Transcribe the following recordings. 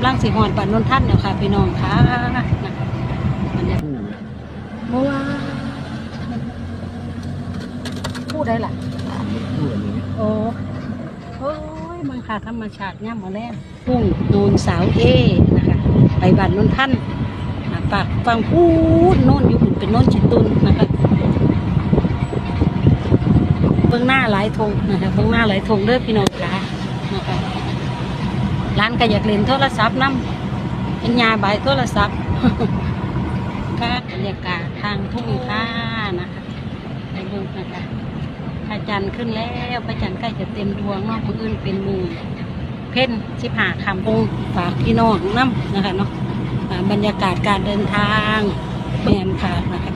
ำลังสิหอดบ้านนนท่านเดี๋ยวค่ะพี่น้องค่ะมันเนี่ยเมื่อวาพูดได้ล่ะโอ้โอ้ยมันค่ะธรรมชาติย่ำมาแล้วพุ่งโนนสาวเอนะคะ ไปบ้านนนท่านอ่าปากฟังพูดโน่นอยู่เป็นโน่นชิตุนนะคะเบื้องหน้าหลายธงนะคะเบื้องหน้าหลายธงเด้อพี่น้องค่ะานก็อยากเล่นโทรศัพท์น้ำเป็นยาใบโทรศัพท์ค่ะบรรยากาศทางทุ่งท่านะคะไปเบิ่งนะคะพระจันทร์ขึ้นแล้วพระจันทร์ใกล้จะเต็มดวงเนอกคนอื่นเป็นมูเพ่นสิบหาคำคงฝากพี่น้องน้ำนะคะเนาะบรรยากาศการเดินทางแมนค่ะนะคะ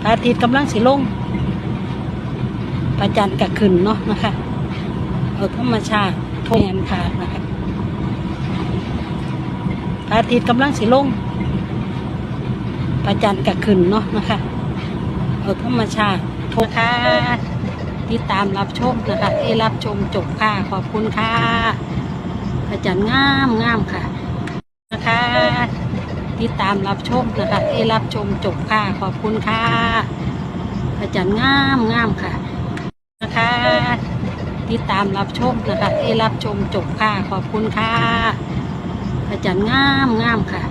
พระอาทิตย์กำลังสิลงพระจันทร์ก็ขึ้นเนาะนะคะ เอาธรรมชาติ แมนค่ะนะคะพระอาทิตย์กำลังสิลงพระจันทร์ก็ขึ้นเนาะนะคะเอาธรรมชาติโทษค่ะติดตามรับชมนะคะที่รับชมจบค่ะ ขอบคุณค่ะอาจารย์งามงามค่ะนะคะติดตามรับชมนะคะที่รับชมจบค่ะ ขอบคุณค่ะอาจารย์งามงามค่ะนะคะ ติดตามรับชมนะคะที่รับชมจบค่ะ ขอบคุณค่ะอาจารย์งามงามค่ะ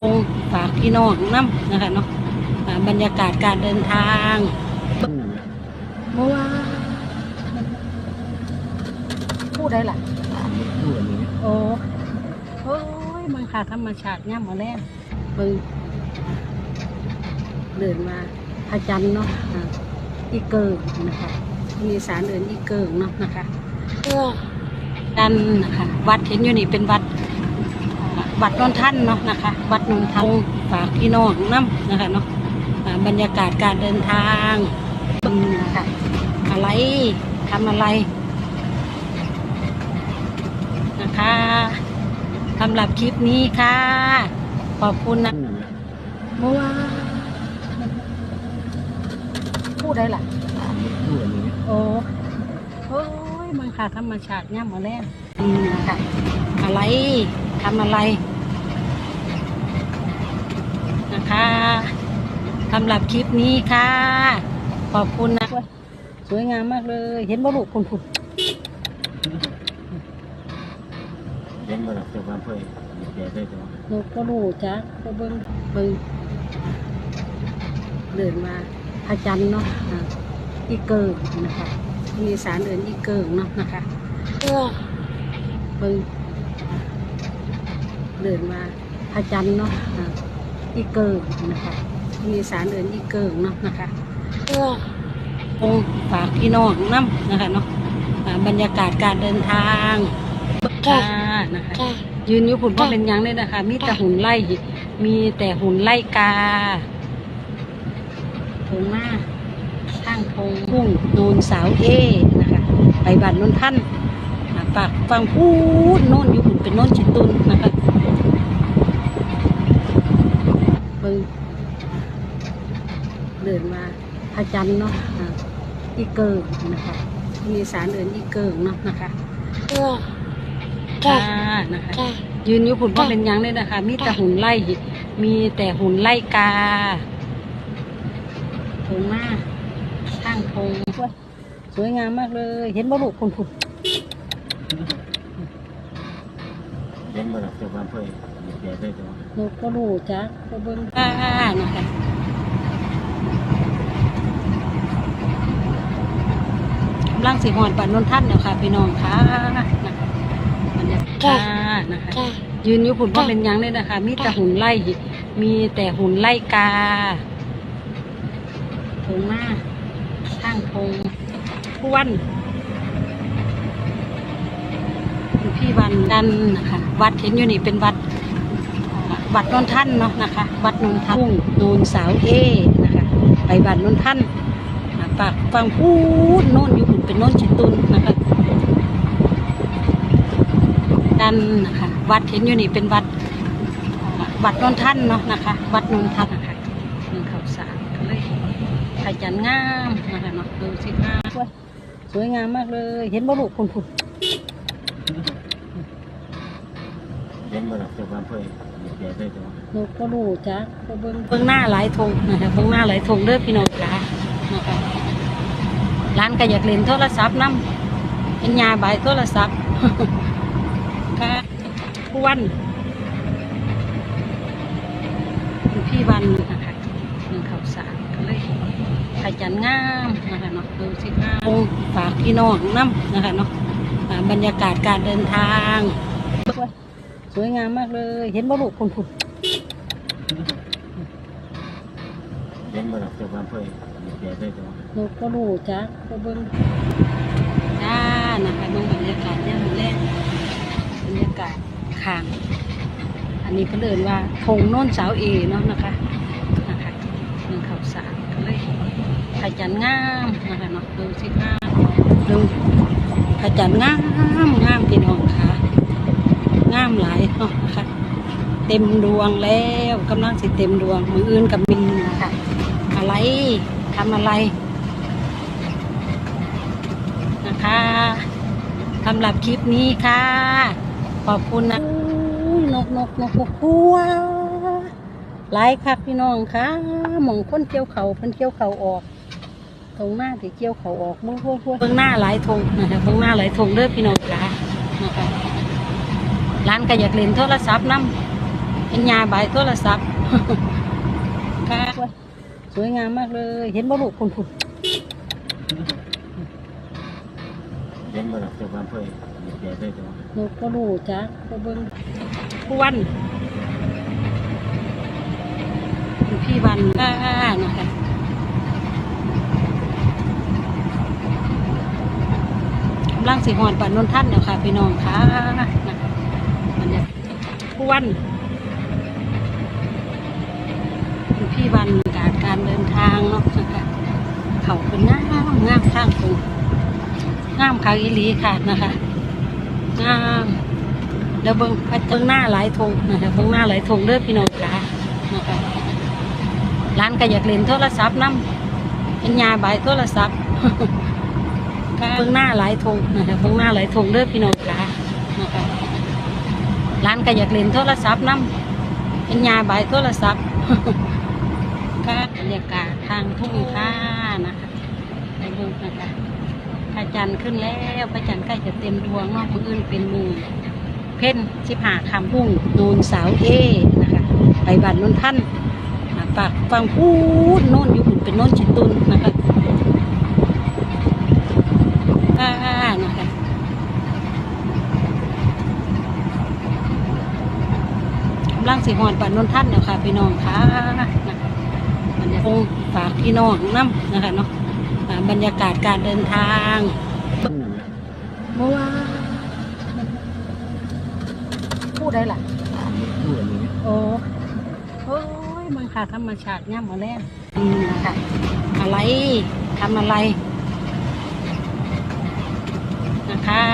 คงฝากพี่น้องน้ำนะคะเนาะบรรยากาศการเดินทางเมื่อวานพูดได้หล่ะโอ้โอ้ยมันค่ะธรรมชาติย่ำมาแล้วเบิ่งเดินมาพระจันทร์เนาะอีเกิงนะคะ มีสารเดินอีเกิงเนาะนะคะเออดันนะคะวัดเห็นอยู่นี่เป็นวัดอ่าวัดนนท่านเนาะนะคะ วัดนนทันฝากพี่น้องน้ำนะคะเนาะอ่าบรรยากาศการเดินทางเป็นนะคะอะไรทำอะไรนะคะสำหรับคลิปนี้ค่ะ ขอบคุณนะเมื่อวานพูดได้ล่ะ โอ้โอ้ยมันค่ะธรรมชาติย่ำมาแล้วนี่นะคะอะไรทำอะไร นะคะสำหรับคลิปนี้ค่ะ ขอบคุณนะ สวยงามมากเลย เห็นบ่ลูกคุณคุณเล่นมาจากเจ้าบ้านเพื่อนแก่ได้ตัวลูกก็รู้จ้ะก็เบิ้งเบิ้งเดินมาพระจันทร์เนาะ อ่าอีเกิงนะคะมีสารเดินอีเกิงเนาะนะคะเออเบิ้งเดินมาพระจันทร์เนาะอ่าอีเกิงนะคะมีสารเดินอีเกิงเนาะนะคะเออคงฝากพี่น้องน้ำนะคะเนาะอ่าบรรยากาศการเดินทางค่ะนะคะยืนอยู่ผุนพ่อเป็นหยังเลยนะคะ มีแต่หุ่นไล่มีแต่หุ่นไล่กาทงหน้า ข้างทงพุ่งโนนสาวเอนะคะ ไปบ้านนนท่านอ่าปากฟังพูดโน่นอยู่หุ่นเป็นโน่นชิตุนนะคะเบิ่งเดินมาพระจันทร์เนาะอ่าอีเกิงนะคะมีสารเดินอีเกิงเนาะนะคะค่ะนะคะ ยืนอยู่หุ่นพ่อเป็นหยังเลยนะคะ มีแต่หุ่นไล่มีแต่หุ่นไล่กาโถงหน้าข้าง โถงสวยงามมากเลย เห็นบ่ลูกคุณคุณเล่นมาจากเจ้าบ้านเพื่อนแก่ได้ตัวลูกก็รู้จ้ะก็เบิ้งตานะคะกำลังสีหอดบ้านนนท่านเดี๋ยวค่ะพี่น้องค่ะนะคะบรรยากาศนะคะ ยืนอยู่หุ่นพ่อเป็นหยังเลยนะคะ มีแต่หุ่นไล่มีแต่หุ่นไล่กาโถงหน้าข้างโถงผู้วันพี่วันดันนะคะ วัดเห็นอยู่นี่เป็นวัดวัดนนท่านเนาะนะคะ วัดนนทันทุ่งโนนสาวเอนะคะ ไปวัดนนท่านปากฟังพูดโน่นอยู่หุ่นเป็นโน่นชิตุนนะคะดันนะคะ วัดเห็นอยู่นี่เป็นวัดวัดนนท่านเนาะนะคะ วัดนนท่านนะคะหนึ่งข่าวสารก็เลย พระจันงามนะคะเนาะดูสิงามสวยงามมากเลย เห็นบ่ลูกคุณคุณเห็นบ่ล่ะแต่ว่าเพิ่นเหยียบได้แต่ว่าหนูก็รู้จ้ะเบิ่งเบิ่งหน้าหลายธงนะคะเบิ่งหน้าหลายธงเด้อพี่น้องค่ะนะคะร้านก็อยากเล่นโทรศัพท์นํเป็นยาใบโทรศัพท์ค่ะผู้วันพี่วันนะคะหนึ่งข่าวสารก็เลย ขยันงามนะคะเนาะดูสิค่ะฝากพี่น้องน้ำนะคะเนาะบรรยากาศการเดินทาง สวยงามมากเลย เห็นบ่ลูกคนผุดเห็นบ่ล่ะแต่ว่าเพิ่นเหยียบได้แต่ว่าหนูก็รู้จ้ะก็เบิ่งจ้านะคะเบิ่งบรรยากาศเนี่ยามแรกบรรยากาศข้าง อันนี้ก็เดินว่าธงโน่นสาวเอเนาะนะคะเมืองข่าวสารก็เลย ขยันงามนะคะเนาะดูสิค่ะดูขยันงามงามพี่น้องค่ะงามหลายเนาะนะคะเต็มดวงแล้วกำลังสิเต็มดวงมืออื่นกับมินะคะอะไรทำอะไรนะคะสำหรับคลิปนี้ค่ะ ขอบคุณนะนกนกนกนกพัวหลายคักพี่น้องค่ะหมองคนเกี่ยวเขาเพิ่นเกี่ยวเขาออก ตรงหน้าที่เกี่ยวเขาออกมือพวกพวกเบื้องหน้าหลายธงนะคะเบื้องหน้าหลายธงเด้อพี่น้องค่ะนะคะร้านก็อยากเล่นโทรศัพท์นํเป็นยาบายโทรศัพท์ค่ะสวยงามมากเลย เห็นบ่ลูกคนผุดเห็นบ่ล่ะแต่ว่าเพิ่นเหยียบได้แต่ว่าหนูก็รู้จ้ะก็เบิ่งผู้วันคุณพี่วันอ่านะคะกำ ลังสิหอดบันนนท่านแล้วค่ะพี่น้องค่ะบรรยากาศผู้วันพี่วันการการเดินทางเนาะนะคะเขาเป็นงามงามข้างตรงงามคาอีหลีค่ะนะคะงามแล้วเบิ้งพัดเบิ้งหน้าหลายธงนะคะเบิ้งหน้าหลายธงเด้อพี่น้องค่ะนะคะร้านก็อยากเล่นโทรศัพท์นํเป็นยาใบโทรศัพท์ เบิ้งหน้าหลายธงนะคะเบิ้งหน้าหลายธงเด้อพี่น้องค่ะนะคะร้านก็อยากเล่นโทรศัพท์นํเป็นยาใบโทรศัพท์ค่ะบรรยากาศทางทุ่งท่านะคะไปเบิ้งนะคะพระจันทร์ขึ้นแล้วพระจันทร์ใกล้จะเต็มดวงนอกคนอื่นเป็นหมูเพ่นสิบหาคำพุ่งนูนสาวเอนะคะไปบ้านนนท่านอ่าฝากฟังพูดโน่นอยู่เป็นโน่นชิตุนนะคะ อ่านะคะกำลังสิหอดบ้านนนท่านแล้วค่ะพี่น้องค่ะนะคะมันจะคงฝากพี่น้องน้ำนะคะเนาะบรรยากาศการเดินทางเมื่อวาพูดได้หล่ะผู้อันนี้โอ้โอ้ยมันค่ะธรรมชาติย่ำมาแล้วอืมนะคะอะไรทำอะไร นะคะ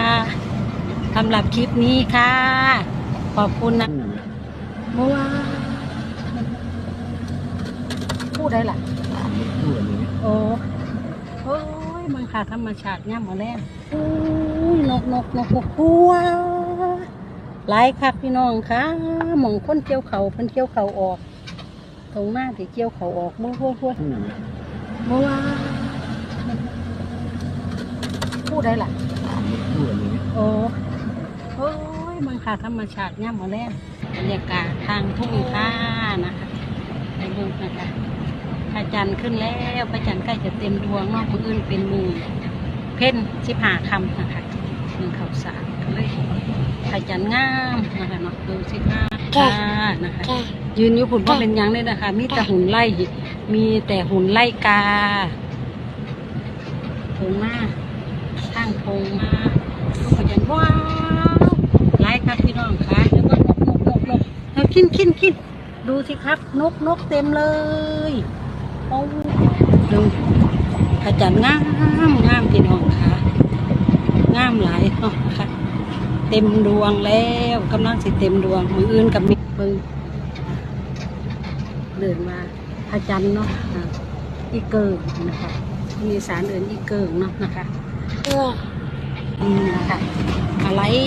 สำหรับคลิปนี้ค่ะ ขอบคุณนะผู้น่ะเมื่อวานพูดได้ล่ะผู้อันนี้โอ้โอ้ยมันค่ะธรรมชาติย่ำมาแล้วโอ้ยนกนกนกนกพัวหลายคักพี่น้องค่ะหมองคนเกี่ยวเขาเพิ่นเกี่ยวเขาออก ตรงหน้าที่เกี่ยวเขาออกมือพวกพวกผู้น่ะเมื่อวานพูดได้ ล่ะผู้อันนี้โอ้โอ้ยมันค่ะธรรมชาติย่ำมาแล้วบรรยากาศทางทุ่งท่านะคะไปเบิ่งนะคะพระจันทร์ขึ้นแล้วพระจันทร์ใกล้จะเต็มดวงเนอกคนอื่นเป็นหมูเพ่นสิบหาคำนะคะเมืองเขาสารก็เลยพระจันทร์งามนะคะเนาะดูสิค่ะค่ะนะคะยืนอยู่หุ่นว่าเป็นหยังเลยนะคะ มีแต่หุ่นไล่มีแต่หุ่นไล่กาโถงมาข้างโถงมาลูกพยันว้าวไล่ครับพี่น้องค่ะแล้วก็นกนกนกนกแล้วกินกินกินดูสิครับ นกนกเต็มเลยโอ้ดูขจันงามงามพี่น้องค่ะงามหลายเนาะคะเต็มดวงแล้วกำลังสิเต็มดวงมืออื่นกับมีเบิงเดินมาพระจันทร์เนาะอีเกิงนะคะมีสารเดินอีเกิงเนาะนะคะ อะไร